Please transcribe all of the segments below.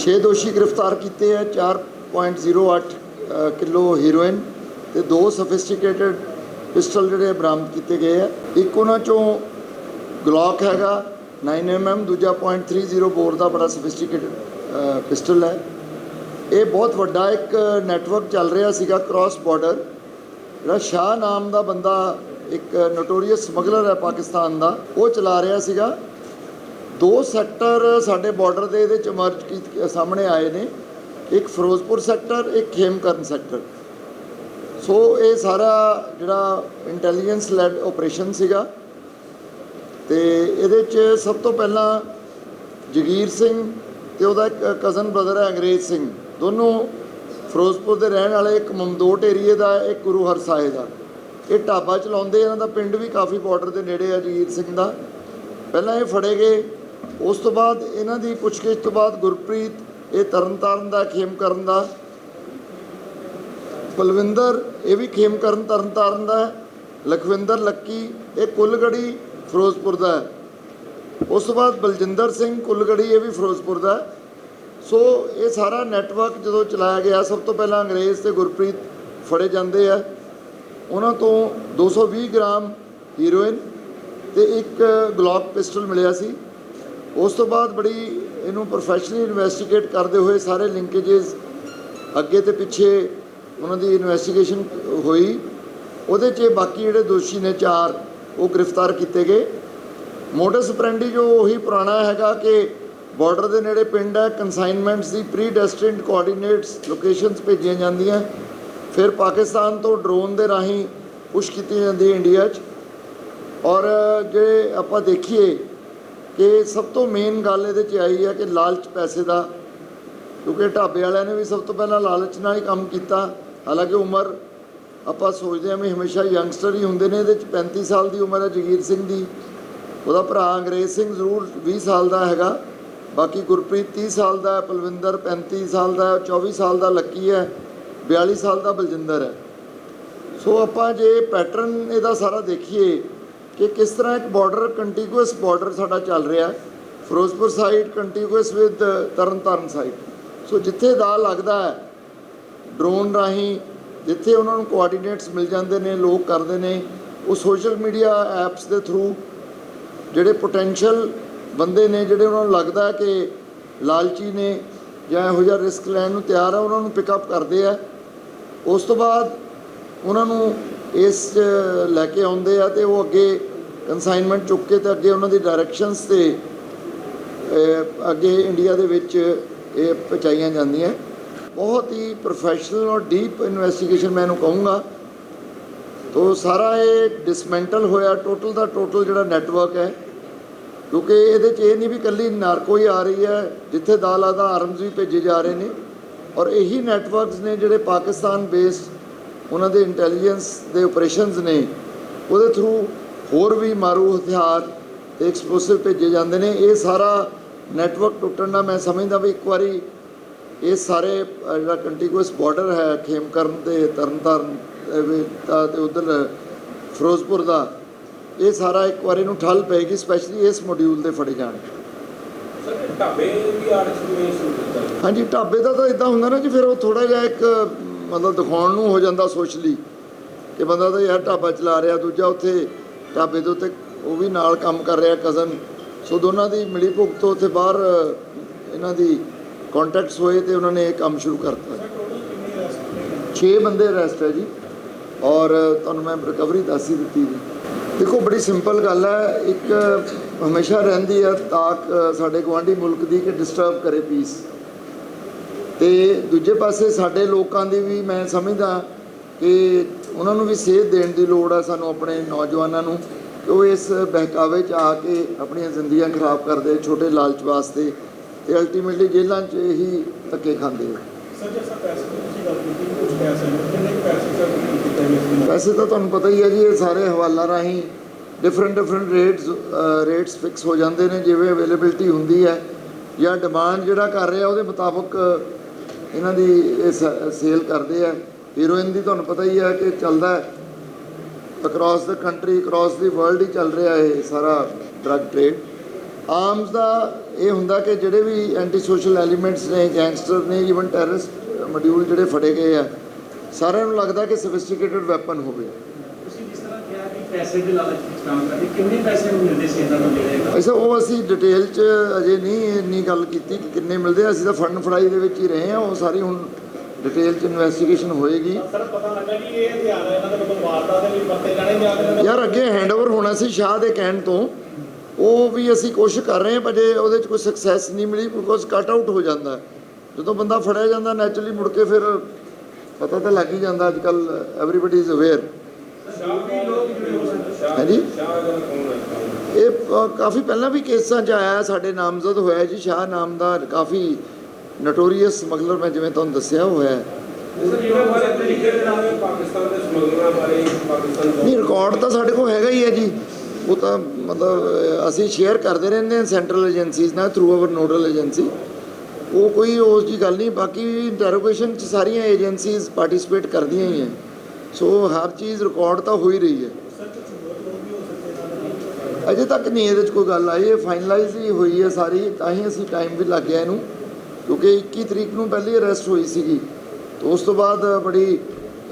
6 ਦੋਸ਼ੀ ਗ੍ਰਿਫਤਾਰ ਕੀਤੇ ਹੈ 4.08 ਅ, ਕਿਲੋ ਹੀਰੋਇਨ ਤੇ ਦੋ ਸਫਿਸਟੀਕੇਟਡ ਪਿਸਟਲ ਜਿਹੜੇ ਬਰਾਮਦ ਕੀਤੇ ਗਏ ਆ। ਇੱਕ ਉਹਨਾਂ ਚੋਂ ਗਲੌਕ ਹੈਗਾ 9mm ਦੂਜਾ .30 ਬੋਰ ਦਾ ਬੜਾ ਸਫਿਸਟੀਕੇਟਡ ਪਿਸਟਲ ਹੈ। ਇਹ ਬਹੁਤ ਵੱਡਾ ਇੱਕ ਨੈਟਵਰਕ ਚੱਲ ਰਿਹਾ ਸੀਗਾ ਕ੍ਰਾਸ ਬਾਰਡਰ ਜਿਹੜਾ ਸ਼ਾਹ ਨਾਮ ਦਾ ਬੰਦਾ ਇੱਕ ਨੋਟੋਰੀਅਸ ਸਮਗਲਰ ਹੈ ਪਾਕਿਸਤਾਨ ਦਾ ਉਹ ਚਲਾ ਰਿਹਾ ਸੀਗਾ। ਦੋ ਸੈਕਟਰ ਸਾਡੇ ਬਾਰਡਰ ਦੇ ਇਹਦੇ ਚ ਮਰਜ ਕੀ ਸਾਹਮਣੇ ਆਏ ਨੇ। ਇੱਕ ਫਿਰੋਜ਼ਪੁਰ ਸੈਕਟਰ, ਇੱਕ ਖੇਮਕਰਨ ਸੈਕਟਰ। ਸੋ ਇਹ ਸਾਰਾ ਜਿਹੜਾ ਇੰਟੈਲੀਜੈਂਸ ਲੈਡ ਆਪਰੇਸ਼ਨ ਸੀਗਾ। ਤੇ ਇਹਦੇ ਚ ਸਭ ਤੋਂ ਪਹਿਲਾਂ ਜਗੀਰ ਸਿੰਘ ਤੇ ਉਹਦਾ ਇੱਕ ਕਜ਼ਨ ਬ੍ਰਦਰ ਹੈ ਅੰਗਰੇਜ਼ ਸਿੰਘ। ਦੋਨੋਂ ਫਿਰੋਜ਼ਪੁਰ ਦੇ ਰਹਿਣ ਵਾਲੇ, ਇੱਕ ਮਮਦੋਟ ਏਰੀਏ ਦਾ, ਇੱਕ ਗੁਰੂ ਹਰ ਸਾਹਿਬ ਦਾ। ਇਹ ਢਾਬਾ ਚਲਾਉਂਦੇ ਇਹਨਾਂ ਦਾ ਪਿੰਡ ਵੀ ਕਾਫੀ ਬਾਰਡਰ ਦੇ ਨੇੜੇ ਹੈ ਜਗੀਰ ਸਿੰਘ ਦਾ। ਪਹਿਲਾਂ ਇਹ ਫੜੇ ਗਏ। ਉਸ ਤੋਂ ਬਾਅਦ ਇਹਨਾਂ ਦੀ ਪੁੱਛਗਿੱਛ ਤੋਂ ਬਾਅਦ ਗੁਰਪ੍ਰੀਤ ਇਹ ਤਰਨਤਾਰਨ ਦਾ ਖੇਮਕਰਨ ਦਾ, ਬਲਵਿੰਦਰ ਇਹ ਵੀ ਖੇਮਕਰਨ ਤਰਨਤਾਰਨ ਦਾ, ਲਖਵਿੰਦਰ ਲੱਕੀ ਇਹ ਕੁੱਲਗੜੀ ਫਿਰੋਜ਼ਪੁਰ ਦਾ ਉਸ ਤੋਂ ਬਾਅਦ ਬਲਜਿੰਦਰ ਸਿੰਘ ਕੁੱਲਗੜੀ ਇਹ ਵੀ ਫਿਰੋਜ਼ਪੁਰ ਦਾ ਸੋ ਇਹ ਸਾਰਾ ਨੈਟਵਰਕ ਜਦੋਂ ਚਲਾਇਆ ਗਿਆ, ਸਭ ਤੋਂ ਪਹਿਲਾਂ ਅੰਗਰੇਜ਼ ਤੇ ਗੁਰਪ੍ਰੀਤ ਫੜੇ ਜਾਂਦੇ ਆ। ਉਹਨਾਂ ਤੋਂ 220 ਗ੍ਰਾਮ ਹੀਰੋਇਨ ਤੇ ਇੱਕ ਗਲੌਕ ਪਿਸਟਲ ਮਿਲਿਆ ਸੀ। ਉਸ ਤੋਂ ਬਾਅਦ ਬੜੀ ਇਹਨੂੰ ਪ੍ਰੋਫੈਸ਼ਨਲੀ ਇਨਵੈਸਟੀਗੇਟ ਕਰਦੇ ਹੋਏ ਸਾਰੇ ਲਿੰਕੇजेस ਅੱਗੇ ਤੇ ਪਿੱਛੇ ਉਹਨਾਂ ਦੀ ਇਨਵੈਸਟੀਗੇਸ਼ਨ ਹੋਈ। ਉਹਦੇ 'ਚ ਬਾਕੀ ਜਿਹੜੇ ਦੋਸ਼ੀ ਨੇ ਚਾਰ, ਉਹ ਗ੍ਰਿਫਤਾਰ ਕੀਤੇ ਗਏ। ਮੋਡਸ ਪ੍ਰੈਂਡੀ ਜੋ ਉਹੀ ਪੁਰਾਣਾ ਹੈਗਾ ਕਿ ਬਾਰਡਰ ਦੇ ਨੇੜੇ ਪਿੰਡ ਹੈ ਕਨਸਾਈਨਮੈਂਟਸ ਦੀ ਪ੍ਰੀ ਡੈਸਟਿਨਡ ਕੋਆਰਡੀਨੇਟਸ ਲੋਕੇਸ਼ਨਸ ਭੇਜੀਆਂ ਜਾਂਦੀਆਂ। ਫਿਰ ਪਾਕਿਸਤਾਨ ਤੋਂ ਡਰੋਨ ਦੇ ਰਾਹੀਂ ਪੁਸ਼ ਕੀਤੀ ਜਾਂਦੀ ਹੈ ਇੰਡੀਆ 'ਚ। ਔਰ ਜੇ ਆਪਾਂ ਦੇਖੀਏ ਕਿ ਸਭ ਤੋਂ ਮੇਨ ਗੱਲ ਇਹਦੇ 'ਚ ਆਈ ਹੈ ਕਿ ਲਾਲਚ ਪੈਸੇ ਦਾ, ਕਿਉਂਕਿ ਢਾਬੇ ਵਾਲਿਆਂ ਨੇ ਵੀ ਸਭ ਤੋਂ ਪਹਿਲਾਂ ਲਾਲਚ ਨਾਲ ਹੀ ਕੰਮ ਕੀਤਾ। ਹਾਲਾਂਕਿ ਉਮਰ ਆਪਾਂ ਸੋਚਦੇ ਹਾਂ ਵੀ ਹਮੇਸ਼ਾ ਯੰਗਸਟਰ ਹੀ ਹੁੰਦੇ ਨੇ, ਇਹਦੇ 'ਚ 35 ਸਾਲ ਦੀ ਉਮਰ ਹੈ ਜਗੀਰ ਸਿੰਘ ਦੀ। ਉਹਦਾ ਭਰਾ ਅੰਗਰੇਜ਼ ਸਿੰਘ ਜ਼ਰੂਰ 20 ਸਾਲ ਦਾ ਹੈਗਾ। ਬਾਕੀ ਗੁਰਪ੍ਰੀਤ 30 ਸਾਲ ਦਾ, ਪਲਵਿੰਦਰ 35 ਸਾਲ ਦਾ ਹੈ 24 ਸਾਲ ਦਾ ਲੱਕੀ ਹੈ 42 ਸਾਲ ਦਾ ਬਲਜਿੰਦਰ ਹੈ। ਸੋ ਆਪਾਂ ਜੇ ਪੈਟਰਨ ਇਹਦਾ ਸਾਰਾ ਦੇਖੀਏ ਕਿ ਕਿਸ ਤਰ੍ਹਾਂ ਇੱਕ ਬਾਰਡਰ ਕੰਟੀਗੂਅਸ ਬਾਰਡਰ ਸਾਡਾ ਚੱਲ ਰਿਹਾ Firozpur side contiguous with Tarn Taran side so ਜਿੱਥੇ ਦਾ ਲੱਗਦਾ ਹੈ ਡਰੋਨ ਰਾਹੀਂ ਜਿੱਥੇ ਉਹਨਾਂ ਨੂੰ ਕੋਆਰਡੀਨੇਟਸ ਮਿਲ ਜਾਂਦੇ ਨੇ, ਲੋਕ ਕਰਦੇ ਨੇ, ਉਹ ਸੋਸ਼ਲ ਮੀਡੀਆ ਐਪਸ ਦੇ ਥਰੂ ਜਿਹੜੇ ਪੋਟੈਂਸ਼ੀਅਲ ਬੰਦੇ ਨੇ, ਜਿਹੜੇ ਉਹਨਾਂ ਨੂੰ ਲੱਗਦਾ ਕਿ ਲਾਲਚੀ ਨੇ ਜਾਂ ਇਹੋ ਜਿਹਾ ਰਿਸਕ ਲੈਣ ਨੂੰ ਤਿਆਰ ਆ ਉਹਨਾਂ ਨੂੰ ਪਿਕਅਪ ਕਰਦੇ ਆ। ਉਸ ਤੋਂ ਬਾਅਦ ਉਹਨਾਂ ਨੂੰ ਇਸ ਲੈ ਕੇ ਆਉਂਦੇ ਆ ਤੇ ਉਹ ਅੱਗੇ ਕਨਸਾਈਨਮੈਂਟ ਚੁੱਕ ਕੇ ਤੇ ਅੱਗੇ ਉਹਨਾਂ ਦੀ ਡਾਇਰੈਕਸ਼ਨਸ ਤੇ ਅੱਗੇ ਇੰਡੀਆ ਦੇ ਵਿੱਚ ਇਹ ਪਹੁੰਚਾਈਆਂ ਜਾਂਦੀਆਂ। ਬਹੁਤ ਹੀ ਪ੍ਰੋਫੈਸ਼ਨਲ ਔਰ ਡੀਪ ਇਨਵੈਸਟੀਗੇਸ਼ਨ ਮੈਂ ਇਹਨੂੰ ਕਹੂੰਗਾ। ਤੋ ਸਾਰਾ ਇਹ ਡਿਸਮੈਂਟਲ ਹੋਇਆ ਟੋਟਲ ਦਾ ਟੋਟਲ ਜਿਹੜਾ ਨੈਟਵਰਕ ਹੈ। ਕਿਉਂਕਿ ਇਹਦੇ 'ਚ ਇਹ ਨਹੀਂ ਵੀ ਕੱਲੀ ਨਾਰਕੋ ਹੀ ਆ ਰਹੀ ਹੈ, ਜਿੱਥੇ ਦਾਲ ਲੱਗਦਾ ਆਰਮਜ਼ ਵੀ ਭੇਜੇ ਜਾ ਰਹੇ ਨੇ। ਔਰ ਇਹੀ ਨੈਟਵਰਕਸ ਨੇ ਜਿਹੜੇ ਪਾਕਿਸਤਾਨ ਬੇਸਡ ਉਹਨਾਂ ਦੇ ਇੰਟੈਲੀਜੈਂਸ ਦੇ ਆਪਰੇਸ਼ਨਸ ਨੇ, ਉਹਦੇ ਥਰੂ ਹੋਰ ਵੀ ਮਾਰੂ ਹਥਿਆਰ ਤੇ ਐਕਸਪਲੋਸਿਵ ਭੇਜੇ ਜਾਂਦੇ ਨੇ। ਇਹ ਸਾਰਾ ਨੈਟਵਰਕ ਟੁੱਟਣ ਦਾ ਮੈਂ ਸਮਝਦਾ ਵੀ ਇੱਕ ਵਾਰੀ ਇਹ ਸਾਰੇ ਜਿਹੜਾ ਕੰਟੀਗੂਅਸ ਬਾਰਡਰ ਹੈ, ਖੇਮਕਰਨ ਤੇ ਤਰਨਤਾਰਨ ਦਾ ਤੇ ਉਧਰ, ਫਿਰੋਜ਼ਪੁਰ ਦਾ, ਇਹ ਸਾਰਾ ਇੱਕ ਵਾਰੀ ਨੂੰ ਠੱਲ ਪਏਗੀ ਸਪੈਸ਼ਲੀ ਇਸ ਮੋਡਿਊਲ ਦੇ ਫੜੇ ਜਾਣ। ਢਾਬੇ ਵੀ ਆੜ ਸ਼ੁਰੂ ਸ਼ੁਰੂ ਹਾਂਜੀ, ਢਾਬੇ ਦਾ ਤਾਂ ਇਦਾਂ ਹੁੰਦਾ ਨਾ ਜੀ, ਫਿਰ ਉਹ ਥੋੜਾ ਜਿਹਾ ਇੱਕ, ਮਤਲਬ ਦਿਖਾਉਣ ਨੂੰ ਹੋ ਜਾਂਦਾ ਸੋਸ਼ਲੀ ਕਿ ਬੰਦਾ ਤਾਂ ਯਾਰ ਢਾਬਾ ਚਲਾ ਰਿਹਾ, ਦੂਜਾ ਉੱਥੇ ਢਾਬੇ ਦੇ ਉੱਤੇ ਉਹ ਵੀ ਨਾਲ ਕੰਮ ਕਰ ਰਿਹਾ ਕਜ਼ਨ ਸੋ ਦੋਨਾਂ ਦੀ ਮਿਲੀ ਭੁਗਤ ਤੋਂ ਉੱਥੇ ਬਾਹਰ, ਇਹਨਾਂ ਦੀ ਕੰਟੈਕਟਸ ਹੋਏ ਤੇ ਉਹਨਾਂ ਨੇ ਇਹ ਕੰਮ ਸ਼ੁਰੂ ਕਰਤਾ ਸਰ 6 ਬੰਦੇ ਅਰੈਸਟ ਹੈ ਜੀ, ਔਰ ਤੁਹਾਨੂੰ ਮੈਂ ਰਿਕਵਰੀ ਦੱਸ ਹੀ ਦਿੱਤੀ ਜੀ। ਦੇਖੋ, ਬੜੀ ਸਿੰਪਲ ਗੱਲ ਹੈ, ਇੱਕ ਹਮੇਸ਼ਾ ਰਹਿੰਦੀ ਹੈ ਤਾਕ ਅ, ਸਾਡੇ ਗਵਾਂਢੀ ਮੁਲਕ ਦੀ ਕਿ ਡਿਸਟਰਬ ਕਰੇ ਪੀਸ ਤੇ ਦੂਜੇ ਪਾਸੇ ਸਾਡੇ ਲੋਕਾਂ ਦੀ ਵੀ ਮੈਂ ਸਮਝਦਾ ਕਿ ਉਹਨਾਂ ਨੂੰ ਵੀ ਸੇਧ ਦੇਣ ਦੀ ਲੋੜ ਹੈ ਸਾਨੂੰ ਆਪਣੇ ਨੌਜਵਾਨਾਂ ਨੂੰ ਕਿ ਉਹ ਇਸ ਬਹਿਕਾਵੇ 'ਚ ਆ ਕੇ ਆਪਣੀਆਂ ਜ਼ਿੰਦਗੀਆਂ ਖਰਾਬ ਕਰਦੇ ਛੋਟੇ ਲਾਲਚ ਵਾਸਤੇ ਤੇ ਅਲਟੀਮੇਟਲੀ ਜੇਲ੍ਹਾਂ 'ਚ ਇਹੀ ਧੱਕੇ ਖਾਂਦੇ ਆ। ਪੈਸੇ ਤਾਂ ਤੁਹਾਨੂੰ ਪਤਾ ਹੀ ਹੈ ਜੀ ਇਹ ਸਾਰੇ ਹਵਾਲਾ ਰਾਹੀਂ different different rates rates fix ਹੋ ਜਾਂਦੇ ਨੇ, ਜਿਵੇਂ ਅਵੇਲੇਬਿਲਟੀ ਹੁੰਦੀ ਹੈ ਜਾਂ ਡਿਮਾਂਡ ਜਿਹੜਾ ਕਰ ਰਿਹਾ, ਉਹਦੇ ਮੁਤਾਬਕ ਇਹਨਾਂ ਦੀ ਇਹ ਸੇਲ ਕਰਦੇ ਆ। ਹੀਰੋਇਨ ਦੀ ਤੁਹਾਨੂੰ ਪਤਾ ਹੀ ਹੈ ਕਿ ਚੱਲਦਾ across the country across the world ਹੀ ਚੱਲ ਰਿਹਾ ਇਹ ਸਾਰਾ ਡਰੱਗ ਟ੍ਰੇਡ ਆਰਮਸ ਦਾ ਇਹ ਹੁੰਦਾ ਕਿ ਜਿਹੜੇ ਵੀ ਐਂਟੀ ਸੋਸ਼ਲ ਐਲੀਮੈਂਟਸ ਨੇ ਗੈਂਗਸਟਰ ਨੇ ਇਵਨ ਟੈਰਰਿਸਟ ਮੋਡਿਊਲ ਜਿਹੜੇ ਫੜੇ ਗਏ ਆ, ਸਾਰਿਆਂ ਨੂੰ ਲੱਗਦਾ ਕਿ ਸੋਫਿਸਟੀਕੇਟਡ ਵੈਪਨ ਹੋਵੇ ਤੁਸੀਂ ਜਿਸ ਤਰ੍ਹਾਂ ਕਿਹਾ ਕਿ ਪੈਸੇ ਦੇ ਲਾਲਚ ਵਿੱਚ ਕੰਮ ਕਰਦੇ ਕਿੰਨੇ ਪੈਸੇ ਨੂੰ ਮਿਲਦੇ ਸੀ ਇਹਨਾਂ ਨੂੰ ਜਿਹੜੇ ਐਸਾ ਉਹ ਅਸੀਂ ਡਿਟੇਲ 'ਚ ਅਜੇ ਨਹੀਂ ਇੰਨੀ ਗੱਲ ਕੀਤੀ ਕਿ ਕਿੰਨੇ ਮਿਲਦੇ ਆ ਅਸੀਂ ਤਾਂ ਫੰਡ ਫੜਾਈ ਦੇ ਵਿੱਚ ਹੀ ਰਹੇ ਆ ਉਹ ਸਾਰੀ ਹੁਣ ਡਿਟੇਲ 'ਚ ਇਨਵੈਸਟੀਗੇਸ਼ਨ ਹੋਏਗੀ। ਸਰ ਪਤਾ ਲੱਗਾ ਕਿ ਇਹ ਹਥਿਆਰ ਇਹਨਾਂ ਦੇ ਵੱਲੋਂ ਵਾਰਦਾਤ ਦੇ ਲਈ ਵਰਤੇ ਜਾਣੇ ਜਾਂ ਇਹਨਾਂ ਦੇ ਯਾਰ ਅੱਗੇ ਹੈਂਡਓਵਰ ਹੋਣਾ ਸੀ ਸ਼ਾਹ ਦੇ ਕਹਿਣ ਤੋਂ। ਉਹ ਵੀ ਅਸੀਂ ਕੋਸ਼ਿਸ਼ ਕਰ ਰਹੇ ਹਾਂ ਪਰ ਜੇ ਉਹਦੇ 'ਚ ਕੋਈ ਸਕਸੈਸ ਨਹੀਂ ਮਿਲੀ ਬਿਕੋਜ਼ ਕੱਟ ਆਊਟ ਹੋ ਜਾਂਦਾ। ਜਦੋਂ ਬੰਦਾ ਫੜਿਆ ਜਾਂਦਾ ਨੈਚੁਰਲੀ ਮੁੜ ਕੇ ਫਿਰ ਪਤਾ ਤਾਂ ਲੱਗ ਹੀ ਜਾਂਦਾ ਅੱਜ ਕੱਲ ਐਵਰੀਬਾਡੀ ਇਜ਼ ਅਵੇਅਰ ਵੀ ਲੋਕ ਜਿਹੜੇ ਹੋ ਸਕਦੇ ਹਾਂਜੀ। ਇਹ ਕਾਫੀ ਪਹਿਲਾਂ ਵੀ ਕੇਸਾਂ 'ਚ ਆਇਆ ਸਾਡੇ ਨਾਮਜ਼ਦ ਹੋਇਆ ਜੀ ਸ਼ਾਹ ਨਾਮ ਦਾ ਕਾਫੀ ਨਟੋਰੀਅਸ ਸਮਗਲਰ ਮੈਂ ਜਿਵੇਂ ਤੁਹਾਨੂੰ ਦੱਸਿਆ ਹੋਇਆ ਨਹੀਂ ਰਿਕਾਰਡ ਤਾਂ ਸਾਡੇ ਕੋਲ ਹੈਗਾ ਹੀ ਹੈ ਜੀ। ਉਹ ਤਾਂ ਮਤਲਬ ਅਸੀਂ ਸ਼ੇਅਰ ਕਰਦੇ ਰਹਿੰਦੇ ਹਾਂ ਸੈਂਟਰਲ ਏਜੰਸੀਜ਼ ਨਾਲ ਥਰੂ ਆਵਰ ਨੋਡਲ ਏਜੰਸੀ ਉਹ ਕੋਈ ਉਸ ਦੀ ਗੱਲ ਨਹੀਂ ਬਾਕੀ ਇੰਟਰੋਗੇਸ਼ਨ ਚ ਸਾਰੀਆਂ ਏਜੰਸੀਜ਼ ਪਾਰਟਿਸਿਪੇਟ ਕਰਦੀਆਂ ਹੀ ਹੈ। ਸੋ ਹਰ ਚੀਜ਼ ਰਿਕਾਰਡ ਤਾਂ ਹੋ ਹੀ ਰਹੀ ਹੈ। ਅਜੇ ਤੱਕ ਨਹੀਂ ਇਹਦੇ ਚ ਕੋਈ ਗੱਲ ਆਈ ਇਹ ਫਾਈਨਲਾਈਜ਼ ਹੀ ਹੋਈ ਹੈ ਸਾਰੀ ਤਾਂ ਹੀ ਅਸੀਂ ਟਾਈਮ ਵੀ ਲੱਗ ਗਿਆ ਇਹਨੂੰ ਕਿਉਂਕਿ 21 ਤਰੀਕ ਨੂੰ ਪਹਿਲੀ ਅਰੈਸਟ ਹੋਈ ਸੀਗੀ। ਤੇ ਉਸ ਤੋਂ ਬਾਅਦ ਬੜੀ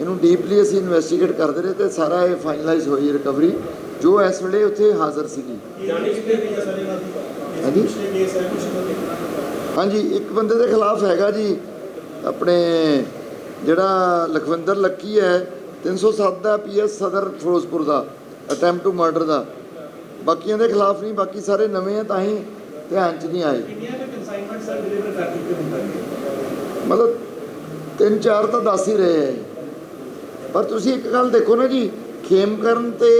ਇਹਨੂੰ ਡੀਪਲੀ ਅਸੀਂ ਇਨਵੈਸਟੀਗੇਟ ਕਰਦੇ ਰਹੇ ਤੇ ਸਾਰਾ ਇਹ ਫਾਈਨਲਾਈਜ਼ ਹੋਈ ਰਿਕਵਰੀ ਜੋ ਇਸ ਵੇਲੇ ਉੱਥੇ ਹਾਜ਼ਰ ਸੀਗੀ। ਹਾਂਜੀ। ਹਾਂਜੀ ਇੱਕ ਬੰਦੇ ਦੇ ਖਿਲਾਫ ਹੈਗਾ ਜੀ ਆਪਣੇ ਜਿਹੜਾ ਲਖਵਿੰਦਰ ਲੱਕੀ ਹੈ 307 ਦਾ ਪੀਐਸ ਸਦਰ ਫਿਰੋਜ਼ਪੁਰ ਦਾ ਅਟੈਂਪਟ ਟੂ ਮਰਡਰ ਦਾ। ਬਾਕੀਆਂ ਦੇ ਖਿਲਾਫ ਨਹੀਂ ਬਾਕੀ ਸਾਰੇ ਨਵੇਂ ਆ ਤਾਂ ਹੀ ਧਿਆਨ 'ਚ ਨਹੀਂ ਆਏ। ਮਤਲਬ ਤਿੰਨ ਚਾਰ ਤਾਂ ਦੱਸ ਹੀ ਰਹੇ ਹੈ ਪਰ ਤੁਸੀਂ ਇੱਕ ਗੱਲ ਦੇਖੋ ਨਾ ਜੀ ਖੇਮਕਰਨ ਤੇ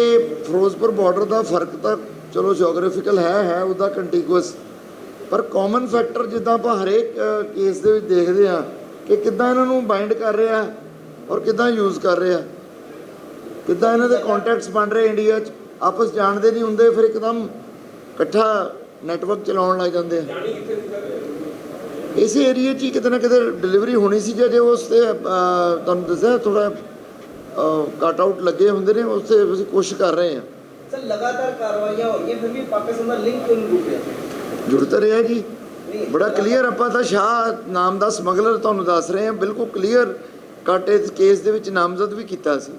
ਫਿਰੋਜ਼ਪੁਰ ਬਾਰਡਰ ਦਾ ਫ਼ਰਕ ਤਾਂ ਚਲੋ ਜੀਓਗ੍ਰਾਫੀਕਲ ਹੈ ਹੈ ਉਹਦਾ ਕੰਟੀਗੂਅਸ ਪਰ ਕਾਮਨ ਫੈਕਟਰ ਜਿੱਦਾਂ ਆਪਾਂ ਹਰੇਕ ਕੇਸ ਦੇ ਵਿੱਚ ਦੇਖਦੇ ਆ ਕਿ ਕਿੱਦਾਂ ਇਹਨਾਂ ਨੂੰ ਬਾਈਂਡ ਕਰ ਰਿਹਾ ਔਰ ਕਿੱਦਾਂ ਯੂਜ਼ ਕਰ ਰਿਹਾ। ਕਿੱਦਾਂ ਇਹਨਾਂ ਦੇ ਕੰਟੈਕਟਸ ਬਣ ਰਹੇ ਇੰਡੀਆ 'ਚ। ਆਪਸ ਜਾਣਦੇ ਨਹੀਂ ਹੁੰਦੇ ਫਿਰ ਇੱਕਦਮ ਇਕੱਠਾ ਨੈਟਵਰਕ ਚਲਾਉਣ ਲੱਗ ਜਾਂਦੇ ਆ। ਇਸੇ ਏਰੀਆ 'ਚ ਹੀ ਕਿਤੇ ਨਾ ਕਿਤੇ ਡਿਲੀਵਰੀ ਹੋਣੀ ਸੀ ਜੇ ਉਸ ਤੇ ਤੁਹਾਨੂੰ ਦੱਸਿਆ ਥੋੜਾ ਕੱਟ ਆਊਟ ਲੱਗੇ ਹੁੰਦੇ ਨੇ ਉਸ ਤੇ ਅਸੀਂ ਕੋਸ਼ਿਸ਼ ਕਰ ਰਹੇ ਹਾਂ। ਸਰ ਲਗਾਤਾਰ ਕਾਰਵਾਈਆਂ ਹੋ ਰਹੀਆਂ ਫਿਰ ਵੀ ਪਾਕਿਸਤਾਨ ਦਾ ਲਿੰਕ ਕਿਉਂ ਟੁੱਟ ਰਿਹਾ? ਜੁੜਤ ਰਿਹਾ ਜੀ। ਬੜਾ ਕਲੀਅਰ ਆਪਾਂ ਤਾਂ ਸ਼ਾਹ ਨਾਮ ਦਾ ਸਮਗਲਰ ਤੁਹਾਨੂੰ ਦੱਸ ਰਹੇ ਹਾਂ ਬਿਲਕੁਲ ਕਲੀਅਰ ਕੱਟ ਇਸ ਕੇਸ ਦੇ ਵਿੱਚ ਨਾਮਜ਼ਦ ਵੀ ਕੀਤਾ ਸੀ।